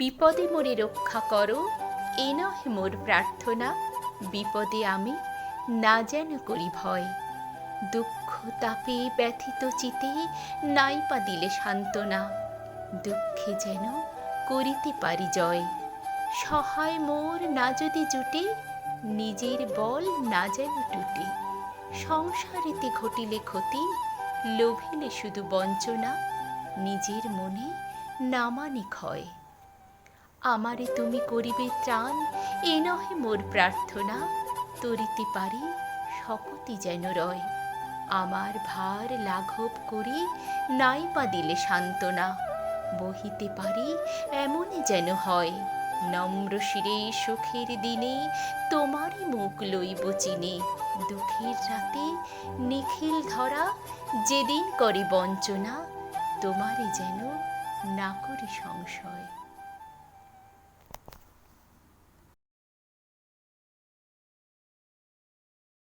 বিপদে মোরে রক্ষা করো। এ নহে মোর প্রার্থনা, বিপদে আমি না যেন করি ভয়। দুঃখ তাপে ব্যথিত চিতে নাই পা দিলে সান্ত্বনা। দুঃখে যেন করিতে পারি জয়। সহায় মোর না যদি জুটে, নিজের বল না যেন টুটে। সংসারেতে ঘটিলে ক্ষতি, লোভিলে শুধু বঞ্চনা, নিজের মনে নামানি ক্ষয়। আমারে তুমি করিবে ত্রাণ এ নহে মোর প্রার্থনা। তরিতে পারি শকতি যেন রয়। আমার ভার লাঘব করি নাই পা দিলে সান্ত্বনা। বহিতে পারি, এমনই যেন হয়। নম্র শিরে সুখের দিনে, তোমারই মুখ লইব চিনে। দুঃখের রাতে নিখিল ধরা, যেদিন করে বঞ্চনা, তোমারই যেন না করি সংশয়।